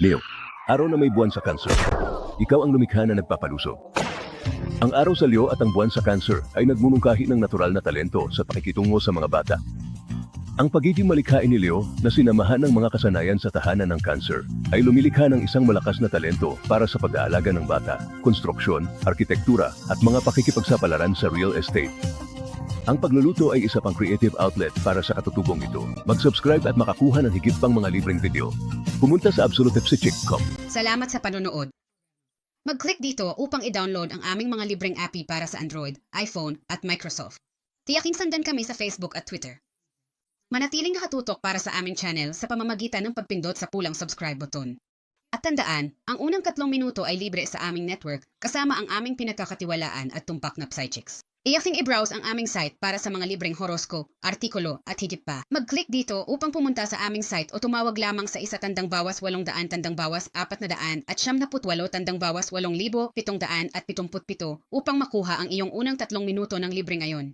Leo, araw na may buwan sa cancer. Ikaw ang lumikha na nagpapalusog. Ang araw sa Leo at ang buwan sa cancer ay nagmumungkahi ng natural na talento sa pakikitungo sa mga bata. Ang pagiging malikhain ni Leo na sinamahan ng mga kasanayan sa tahanan ng cancer ay lumilikha ng isang malakas na talento para sa pag-aalaga ng bata, konstruksyon, arkitektura at mga pakikipagsapalaran sa real estate. Ang pagluluto ay isa pang creative outlet para sa katutubong ito. Mag-subscribe at makakuha ng higit pang mga libreng video. Pumunta sa absolutepsichick.com. Salamat sa panonood. Mag-click dito upang i-download ang aming mga libreng API para sa Android, iPhone at Microsoft. Tiyaking sandan kami sa Facebook at Twitter. Manatiling nakatutok para sa aming channel sa pamamagitan ng pagpindot sa pulang subscribe button. At tandaan, ang unang katlong minuto ay libre sa aming network kasama ang aming pinagkakatiwalaan at tumpak na Psychics. Iyaking i-browse ang aming site para sa mga libreng horoscope, artikulo at higit pa. Mag-click dito upang pumunta sa aming site o tumawag lamang sa isa tandang bawas walong daan tandang bawas apat na daan at siyam na putwalo tandang bawas walong libo pitong daan at pitumput pito upang makuha ang iyong unang tatlong minuto ng libre ngayon.